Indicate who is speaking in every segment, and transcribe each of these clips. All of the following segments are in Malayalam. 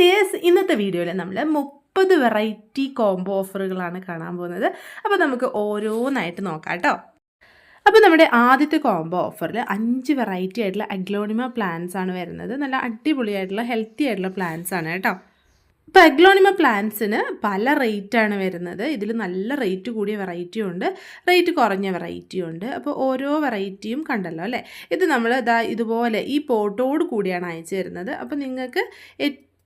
Speaker 1: ഡിയേഴ്സ് ഇന്നത്തെ വീഡിയോയിൽ നമ്മൾ മുപ്പത് വെറൈറ്റി കോംബോ ഓഫറുകളാണ് കാണാൻ പോകുന്നത്. അപ്പോൾ നമുക്ക് ഓരോന്നായിട്ട് നോക്കാം കേട്ടോ അപ്പോൾ നമ്മുടെ ആദ്യത്തെ കോംബോ ഓഫറിൽ അഞ്ച് വെറൈറ്റി ആയിട്ടുള്ള അഗ്ലോണിമ പ്ലാന്റ്സ് ആണ് വരുന്നത്. നല്ല അടിപൊളിയായിട്ടുള്ള ഹെൽത്തി ആയിട്ടുള്ള പ്ലാന്റ്സ് ആണ് കേട്ടോ. ഇപ്പോൾ അഗ്ലോണിമ പ്ലാന്റ്സിന് പല റേറ്റാണ് വരുന്നത്. ഇതിൽ നല്ല റേറ്റ് കൂടിയ വെറൈറ്റിയും ഉണ്ട്. റേറ്റ് കുറഞ്ഞ വെറൈറ്റിയും ഉണ്ട്. അപ്പോൾ ഓരോ വെറൈറ്റിയും കണ്ടല്ലോ അല്ലേ? ഇത് നമ്മൾ ഇതാ ഇതുപോലെ ഈ പോട്ടോട് കൂടിയാണ് അയച്ചു തരുന്നത്. അപ്പോൾ നിങ്ങൾക്ക്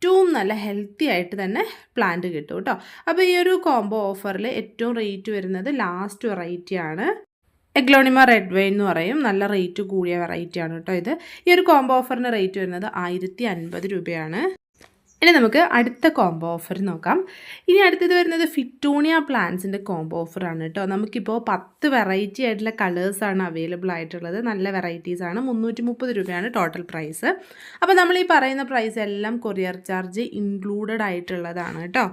Speaker 1: ഏറ്റവും നല്ല ഹെൽത്തി ആയിട്ട് തന്നെ പ്ലാന്റ് കിട്ടും കേട്ടോ അപ്പോൾ ഈ ഒരു കോംബോ ഓഫറിൽ ഏറ്റവും റേറ്റ് വരുന്നത് ലാസ്റ്റ് വെറൈറ്റി ആണ്. എഗ്ലോണിമ റെഡ് വൈൻ എന്ന് പറയും. നല്ല റേറ്റ് കൂടിയ വെറൈറ്റിയാണ് കേട്ടോ ഇത്. ഈ ഒരു കോംബോ ഓഫറിന് റേറ്റ് വരുന്നത് ആയിരത്തി അൻപത് രൂപയാണ്. ഇനി നമുക്ക് അടുത്ത കോംബോ ഓഫർ നോക്കാം. ഇനി അടുത്തത് വരുന്നത് ഫിറ്റോണിയ പ്ലാന്റ്സിന്റെ കോംബോ ഓഫർ ഓഫറാണ് കേട്ടോ. നമുക്കിപ്പോൾ പത്ത് വെറൈറ്റി ആയിട്ടുള്ള കളേഴ്സാണ് അവൈലബിൾ ആയിട്ടുള്ളത്. നല്ല വെറൈറ്റീസ് ആണ്. മുന്നൂറ്റി മുപ്പത് രൂപയാണ് ടോട്ടൽ പ്രൈസ് അപ്പോൾ നമ്മൾ ഈ പറയുന്ന പ്രൈസ് എല്ലാം കൊറിയർ ചാർജ് ഇൻക്ലൂഡഡ് ആയിട്ടുള്ളതാണ് കേട്ടോ.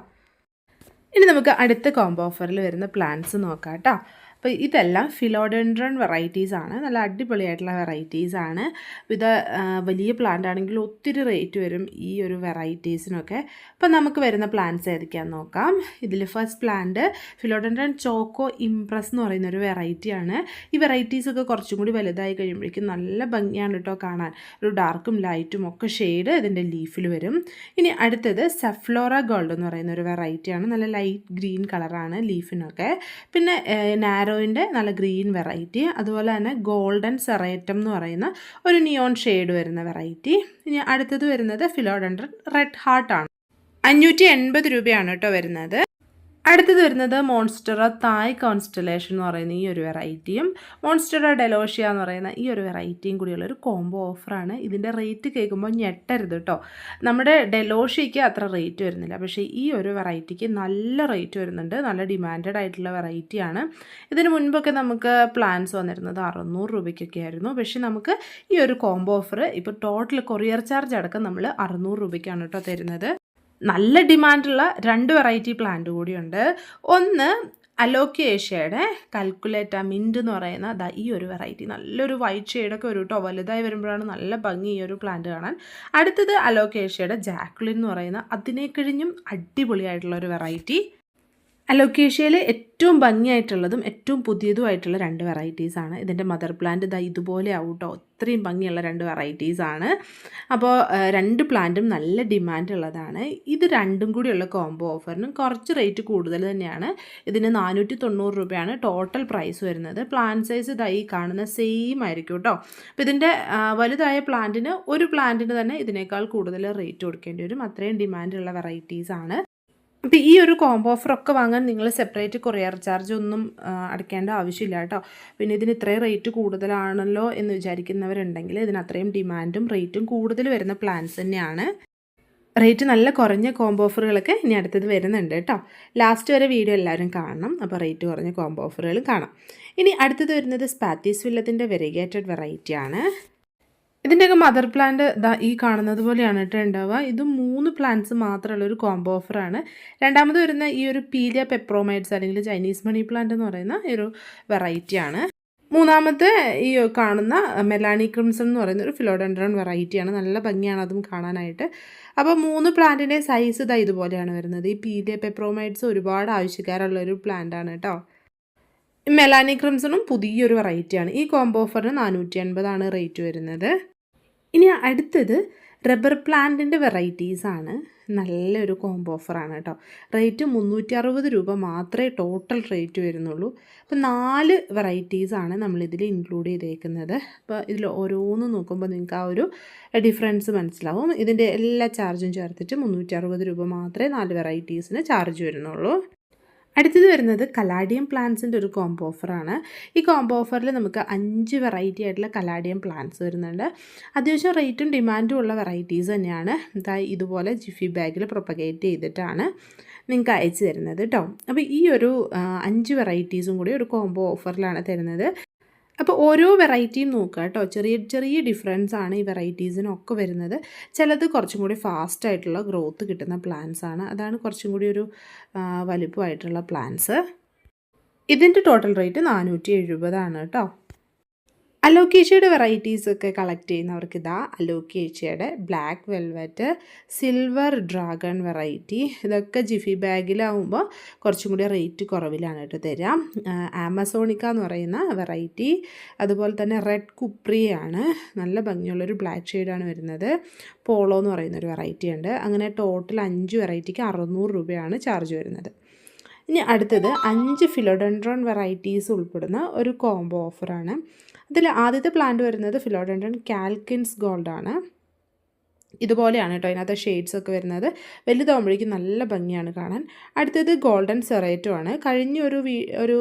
Speaker 1: ഇനി നമുക്ക് അടുത്ത കോംബോ ഓഫറിൽ വരുന്ന പ്ലാന്റ്സ് നോക്കാം കേട്ടോ. അപ്പോൾ ഇതെല്ലാം ഫിലോഡൻഡ്രൺ വെറൈറ്റീസ് ആണ്. നല്ല അടിപൊളിയായിട്ടുള്ള വെറൈറ്റീസ് ആണ്. ഇത് വലിയ പ്ലാന്റ് ആണെങ്കിൽ ഒത്തിരി റേറ്റ് വരും ഈ ഒരു വെറൈറ്റീസിനൊക്കെ അപ്പോൾ നമുക്ക് വരുന്ന പ്ലാന്റ്സ് ഏതൊക്കെയാണെന്ന് നോക്കാം. ഇതിൽ first plant philodendron choco empress എന്ന് പറയുന്ന ഒരു വെറൈറ്റിയാണ് ഈ വെറൈറ്റീസൊക്കെ കുറച്ചും കൂടി വലുതായി കഴിയുമ്പോഴേക്കും നല്ല ഭംഗിയാണ് കേട്ടോ കാണാൻ. ഒരു ഡാർക്കും ലൈറ്റും ഒക്കെ ഷെയ്ഡ് ഇതിന്റെ ലീഫിൽ വരും. ഇനി അടുത്തത് സെഫ്ലോറ ഗോൾഡ് എന്ന് പറയുന്ന ഒരു വെറൈറ്റിയാണ് നല്ല ലൈറ്റ് ഗ്രീൻ കളറാണ് ലീഫിനൊക്കെ പിന്നെ നാരോയിന്റെ നല്ല ഗ്രീൻ വെറൈറ്റി അതുപോലെ തന്നെ ഗോൾഡൻ സെറേറ്റം എന്ന് പറയുന്ന ഒരു നിയോൺ ഷെയ്ഡ് വരുന്ന വെറൈറ്റി. ഇനി അടുത്തത് വരുന്നത് ഫിലോഡൻഡ്രൻ റെഡ് ഹാർട്ടാണ്. അഞ്ഞൂറ്റി എൺപത് രൂപയാണ് കേട്ടോ വരുന്നത്. അടുത്തത് വരുന്നത് മോൺസ്റ്ററ തായ് കോൺസ്റ്റലേഷൻ എന്ന് പറയുന്ന ഈ ഒരു വെറൈറ്റിയും മോൺസ്റ്ററ ഡെലോഷ്യ എന്ന് പറയുന്ന ഈ ഒരു വെറൈറ്റിയും കൂടിയുള്ള ഒരു കോംബോ ഓഫറാണ് ഇതിന്റെ റേറ്റ് കേൾക്കുമ്പോൾ ഞെട്ടരുത് കേട്ടോ. നമ്മുടെ ഡെലോഷ്യയ്ക്ക് അത്ര റേറ്റ് വരുന്നില്ല. പക്ഷേ ഈ ഒരു വെറൈറ്റിക്ക് നല്ല റേറ്റ് വരുന്നുണ്ട്. നല്ല ഡിമാൻഡഡ് ആയിട്ടുള്ള വെറൈറ്റിയാണ് ഇതിന് മുൻപൊക്കെ നമുക്ക് പ്ലാൻസ് വന്നിരുന്നത് അറുന്നൂറ് രൂപയ്ക്കൊക്കെ ആയിരുന്നു. പക്ഷേ നമുക്ക് ഈ ഒരു കോംബോ ഓഫർ ഇപ്പോൾ ടോട്ടൽ കൊറിയർ ചാർജ് അടക്കം നമ്മൾ അറുന്നൂറ് രൂപയ്ക്കാണ് കേട്ടോ തരുന്നത്. നല്ല ഡിമാൻഡുള്ള രണ്ട് വെറൈറ്റി പ്ലാന്റ് കൂടിയുണ്ട്. ഒന്ന് അലോക്കേഷ്യയുടെ കൽക്കുലേറ്റ മിന്റ് എന്ന് പറയുന്ന ദാ ഈ ഒരു വെറൈറ്റി. നല്ലൊരു വൈറ്റ് ഷെയ്ഡൊക്കെ ഒരു കേട്ടോ വലുതായി വരുമ്പോഴാണ് നല്ല ഭംഗി ഈ ഒരു പ്ലാന്റ് കാണാൻ. അടുത്തത് അലോക്കേഷ്യയുടെ ജാക്ലിൻ എന്ന് പറയുന്ന അതിനെ കഴിഞ്ഞും അടിപൊളിയായിട്ടുള്ള ഒരു വെറൈറ്റി. അലോക്കേഷ്യയിൽ ഏറ്റവും ഭംഗിയായിട്ടുള്ളതും ഏറ്റവും പുതിയതുമായിട്ടുള്ള രണ്ട് വെറൈറ്റീസാണ് ഇതിന്റെ മദർ പ്ലാന്റ് ഇതാ ഇതുപോലെ ആവട്ടോ. അത്രയും ഭംഗിയുള്ള രണ്ട് വെറൈറ്റീസാണ് അപ്പോൾ രണ്ട് പ്ലാന്റും നല്ല ഡിമാൻഡ് ഉള്ളതാണ്. ഇത് രണ്ടും കൂടിയുള്ള കോംബോ ഓഫറിനും കുറച്ച് റേറ്റ് കൂടുതൽ തന്നെയാണ്. ഇതിന് നാനൂറ്റി തൊണ്ണൂറ് രൂപയാണ് ടോട്ടൽ പ്രൈസ് വരുന്നത്. പ്ലാന്റ് സൈസ് ഇതായി കാണുന്ന സെയിം ആയിരിക്കും കേട്ടോ അപ്പോൾ ഇതിന്റെ വലുതായ പ്ലാന്റിന് ഒരു പ്ലാന്റിന് തന്നെ ഇതിനേക്കാൾ കൂടുതൽ റേറ്റ് കൊടുക്കേണ്ടി വരും. അത്രയും ഡിമാൻഡുള്ള വെറൈറ്റീസാണ് അപ്പോൾ ഈ ഒരു കോംബോ ഓഫറൊക്കെ വാങ്ങാൻ നിങ്ങൾ സെപ്പറേറ്റ് കൊറിയർ ചാർജ് ഒന്നും അടയ്ക്കേണ്ട ആവശ്യമില്ല കേട്ടോ. പിന്നെ ഇതിന് ഇത്രയും റേറ്റ് കൂടുതലാണല്ലോ എന്ന് വിചാരിക്കുന്നവരുണ്ടെങ്കിൽ ഇതിന് അത്രയും ഡിമാൻഡും റേറ്റും കൂടുതൽ വരുന്ന പ്ലാൻസ് തന്നെയാണ്. റേറ്റ് നല്ല കുറഞ്ഞ കോംബോ ഓഫറുകളൊക്കെ ഇനി അടുത്തത് വരുന്നുണ്ട് കേട്ടോ. ലാസ്റ്റ് വരെ വീഡിയോ എല്ലാവരും കാണണം. അപ്പോൾ റേറ്റ് കുറഞ്ഞ കോംബോ ഓഫറുകൾ കാണാം. ഇനി അടുത്തത് വരുന്നത് സ്പാത്തീസ് വില്ലത്തിന്റെ വെരിഗേറ്റഡ് വെറൈറ്റിയാണ് ഇതിന്റെയൊക്കെ മദർ പ്ലാന്റ് ദാ ഈ കാണുന്നത് പോലെയാണ് കേട്ടോ ഉണ്ടാവുക ഇത് മൂന്ന് പ്ലാന്റ്സ് മാത്രമുള്ള ഒരു കോംബോ ഓഫറാണ് രണ്ടാമത് വരുന്ന ഈ ഒരു പീലിയ പെപ്രോമൈഡ്സ് അല്ലെങ്കിൽ ചൈനീസ് മണി പ്ലാന്റ് എന്ന് പറയുന്ന ഒരു വെറൈറ്റിയാണ് മൂന്നാമത്തെ ഈ കാണുന്ന മെലാനി ക്രിംസൺ എന്ന് പറയുന്ന ഒരു ഫിലോഡൻഡ്രൺ വെറൈറ്റിയാണ് നല്ല ഭംഗിയാണ് അതും കാണാനായിട്ട്. അപ്പോൾ മൂന്ന് പ്ലാന്റിന്റെ സൈസ് ഇതാ ഇതുപോലെയാണ് വരുന്നത്. ഈ പീലിയ പെപ്രോമൈഡ്സ് ഒരുപാട് ആവശ്യക്കാരുള്ള ഒരു പ്ലാന്റാണ് കേട്ടോ മെലാനി ക്രിംസണും പുതിയൊരു വെറൈറ്റിയാണ് ഈ കോംബോ ഓഫറിന് നാനൂറ്റി അൻപതാണ് റേറ്റ് വരുന്നത്. ഇനി അടുത്തത് റബ്ബർ പ്ലാന്റിന്റെ വെറൈറ്റീസാണ് നല്ലൊരു കോംബോ ഓഫറാണ് കേട്ടോ. റേറ്റ് മുന്നൂറ്റി അറുപത് രൂപ മാത്രമേ ടോട്ടൽ റേറ്റ് വരുന്നുള്ളൂ. അപ്പോൾ നാല് വെറൈറ്റീസാണ് നമ്മളിതിൽ ഇൻക്ലൂഡ് ചെയ്തേക്കുന്നത്. അപ്പോൾ ഇതിൽ ഓരോന്ന് നോക്കുമ്പോൾ നിങ്ങൾക്ക് ആ ഒരു ഡിഫറൻസ് മനസ്സിലാവും. ഇതിന്റെ എല്ലാ ചാർജും ചേർത്തിട്ട് മുന്നൂറ്റി രൂപ മാത്രമേ നാല് വെറൈറ്റീസിന് ചാർജ് വരുന്നുള്ളൂ. അടുത്തത് വരുന്നത് കലാഡിയം പ്ലാന്റ്സിന്റെ ഒരു കോംബോ ഓഫറാണ് ഈ കോംബോ ഓഫറിൽ നമുക്ക് അഞ്ച് വെറൈറ്റി ആയിട്ടുള്ള കലാഡിയം പ്ലാന്റ്സ് വരുന്നുണ്ട്. അത്യാവശ്യം റേറ്റും ഡിമാൻഡും ഉള്ള വെറൈറ്റീസ് തന്നെയാണ്. ഇതാ ഇതുപോലെ ജിഫി ബാഗിൽ പ്രൊപ്പഗേറ്റ് ചെയ്തിട്ടാണ് നിങ്ങൾക്ക് അയച്ചു തരുന്നത് കേട്ടോ അപ്പോൾ ഈ ഒരു അഞ്ച് വെറൈറ്റീസും കൂടി ഒരു കോംബോ ഓഫറിലാണ് തരുന്നത്. അപ്പോൾ ഓരോ വെറൈറ്റിയും നോക്കുക കേട്ടോ. ചെറിയ ചെറിയ ഡിഫറൻസ് ആണ് ഈ വെറൈറ്റീസിനൊക്കെ വരുന്നത്. ചിലത് കുറച്ചും കൂടി ഫാസ്റ്റ് ആയിട്ടുള്ള ഗ്രോത്ത് കിട്ടുന്ന പ്ലാന്റ്സ് ആണ്. അതാണ് കുറച്ചും കൂടി ഒരു വലിപ്പമായിട്ടുള്ള പ്ലാന്റ്സ് ഇതിന്റെ ടോട്ടൽ റേറ്റ് നാനൂറ്റി എഴുപതാണ് കേട്ടോ. അലോക്കേഷ്യയുടെ വെറൈറ്റീസ് ഒക്കെ കളക്ട് ചെയ്യുന്നവർക്ക് ഇതാ അലോക്കേഷ്യയുടെ black velvet silver dragon variety ഇതൊക്കെ ജിഫി ബാഗിലാവുമ്പോൾ കുറച്ചും കൂടി റേറ്റ് കുറവിലാണ് കേട്ടോ തരാം. ആമസോണിക്ക എന്ന് പറയുന്ന വെറൈറ്റി അതുപോലെ തന്നെ റെഡ് കുപ്രിയാണ് നല്ല ഭംഗിയുള്ളൊരു ബ്ലാക്ക് ഷെയ്ഡാണ് വരുന്നത്. പോളോ എന്ന് പറയുന്നൊരു വെറൈറ്റി ഉണ്ട്. അങ്ങനെ ടോട്ടൽ അഞ്ച് വെറൈറ്റിക്ക് അറുന്നൂറ് രൂപയാണ് ചാർജ് വരുന്നത്. ഇനി അടുത്തത് അഞ്ച് ഫിലോഡൻഡ്രോൺ വെറൈറ്റീസ് ഉൾപ്പെടുന്ന ഒരു കോംബോ ഓഫറാണ് അതിൽ ആദ്യത്തെ പ്ലാന്റ് വരുന്നത് ഫിലോഡൻഡ്രോൺ കാൽക്കിൻസ് ഗോൾഡാണ് ഇതുപോലെയാണ് കേട്ടോ അതിനകത്ത് ഷെയ്ഡ്സ് ഒക്കെ വരുന്നത്. വലുതാകുമ്പോഴേക്കും നല്ല ഭംഗിയാണ് കാണാൻ. അടുത്തത് ഗോൾഡൻ സെറേറ്റോ ആണ്. കഴിഞ്ഞ ഒരു ഒരു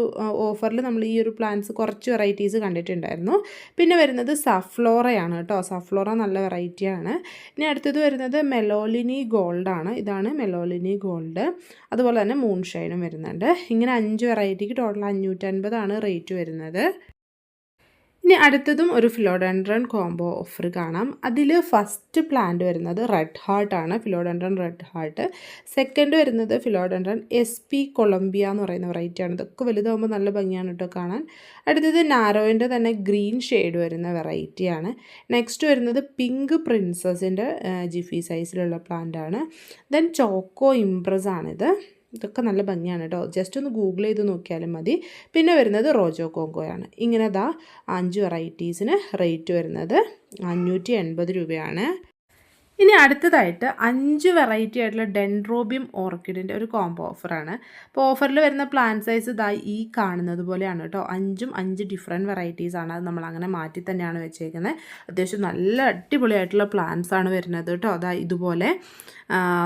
Speaker 1: ഓഫറിൽ നമ്മൾ ഈ ഒരു പ്ലാന്റ്സ് കുറച്ച് വെറൈറ്റീസ് കണ്ടിട്ടുണ്ടായിരുന്നു. പിന്നെ വരുന്നത് സഫ്ലോറയാണ് കേട്ടോ. സഫ്ലോറ നല്ല വെറൈറ്റിയാണ് ഇനി അടുത്തത് വരുന്നത് മെലോലിനി ഗോൾഡാണ് ഇതാണ് മെലോലിനി ഗോൾഡ് അതുപോലെ തന്നെ മൂൺ ഷൈനും വരുന്നുണ്ട്. ഇങ്ങനെ അഞ്ച് വെറൈറ്റിക്ക് ടോട്ടൽ അഞ്ഞൂറ്റൻപതാണ് റേറ്റ് വരുന്നത്. ഇനി അടുത്തതും ഒരു ഫിലോഡൻഡ്രൺ കോംബോ ഓഫർ കാണാം. അതിൽ ഫസ്റ്റ് പ്ലാന്റ് വരുന്നത് റെഡ് ഹാർട്ട് ആണ്. ഫിലോഡൻഡ്രൺ റെഡ് ഹാർട്ട് സെക്കൻഡ് വരുന്നത് ഫിലോഡൻഡ്രൺ എസ് പി കൊളംബിയ എന്ന് പറയുന്ന വെറൈറ്റി ആണ്. ഇതൊക്കെ വലുതാകുമ്പോൾ നല്ല ഭംഗിയാണ് കേട്ടോ കാണാൻ. അടുത്തത് നാരോയിന്റെ തന്നെ ഗ്രീൻ ഷെയ്ഡ് വരുന്ന വെറൈറ്റിയാണ് നെക്സ്റ്റ് വരുന്നത് പിങ്ക് പ്രിൻസസിന്റെ ജിഫി സൈസിലുള്ള പ്ലാന്റ് ആണ്. ദെൻ ചോക്കോ ഇംപ്രസ് ആണിത്. ഇതൊക്കെ നല്ല ഭംഗിയാണ് കേട്ടോ. ജസ്റ്റ് ഒന്ന് ഗൂഗിൾ ചെയ്ത് നോക്കിയാലും മതി. പിന്നെ വരുന്നത് റോജോ കോങ്കോയാണ്. ഇങ്ങനെ ദാ അഞ്ച് വെറൈറ്റീസിന് റേറ്റ് വരുന്നത് അഞ്ഞൂറ്റി എൺപത് രൂപയാണ്. ഇനി അടുത്തതായിട്ട് അഞ്ച് വെറൈറ്റി ആയിട്ടുള്ള ഡെൻഡ്രോബിയം ഓർക്കിഡിന്റെ ഒരു കോംബോ ഓഫറാണ് അപ്പോൾ ഓഫറിൽ വരുന്ന പ്ലാന്റ് സൈസ് ഇതായി ഈ കാണുന്നത് പോലെയാണ് കേട്ടോ. അഞ്ചും അഞ്ച് ഡിഫറെന്റ് വെറൈറ്റീസാണ് അത് നമ്മൾ അങ്ങനെ മാറ്റി തന്നെയാണ് വെച്ചേക്കുന്നത് അത്യാവശ്യം നല്ല അടിപൊളിയായിട്ടുള്ള പ്ലാന്റ്സ് ആണ് വരുന്നത് കേട്ടോ. അതാ ഇതുപോലെ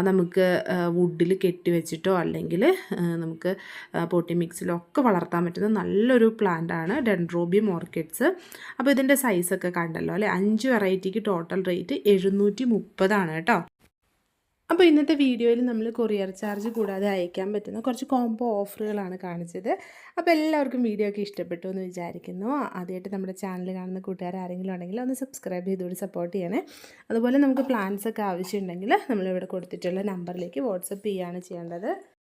Speaker 1: നമുക്ക് വുഡിൽ കെട്ടി വെച്ചിട്ടോ അല്ലെങ്കിൽ നമുക്ക് പോട്ടി മിക്സിലോ ഒക്കെ വളർത്താൻ പറ്റുന്ന നല്ലൊരു പ്ലാന്റ് ആണ് ഡെൻഡ്രോബിയം ഓർക്കിഡ്സ് അപ്പോൾ ഇതിന്റെ സൈസൊക്കെ കണ്ടല്ലോ അല്ലേ? അഞ്ച് വെറൈറ്റിക്ക് ടോട്ടൽ റേറ്റ് എഴുന്നൂറ്റി മുപ്പതാണ് കേട്ടോ. അപ്പോൾ ഇന്നത്തെ വീഡിയോയിൽ നമ്മൾ കൊറിയർ ചാർജ് കൂടാതെ അയക്കാൻ പറ്റുന്ന കുറച്ച് കോംബോ ഓഫറുകളാണ് കാണിച്ചത്. അപ്പോൾ എല്ലാവർക്കും വീഡിയോ ഒക്കെ ഇഷ്ടപ്പെട്ടു എന്ന് വിചാരിക്കുന്നു. ആദ്യമായിട്ട് നമ്മുടെ ചാനൽ കാണുന്ന കൂട്ടുകാർ ആരെങ്കിലും ഉണ്ടെങ്കിൽ ഒന്ന് സബ്സ്ക്രൈബ് ചെയ്തുകൊണ്ട് സപ്പോർട്ട് ചെയ്യണേ. അതുപോലെ നമുക്ക് പ്ലാൻസ് ഒക്കെ ആവശ്യമുണ്ടെങ്കിൽ നമ്മളിവിടെ കൊടുത്തിട്ടുള്ള നമ്പറിലേക്ക് വാട്സപ്പ് ചെയ്യുകയാണ് ചെയ്യേണ്ടത്.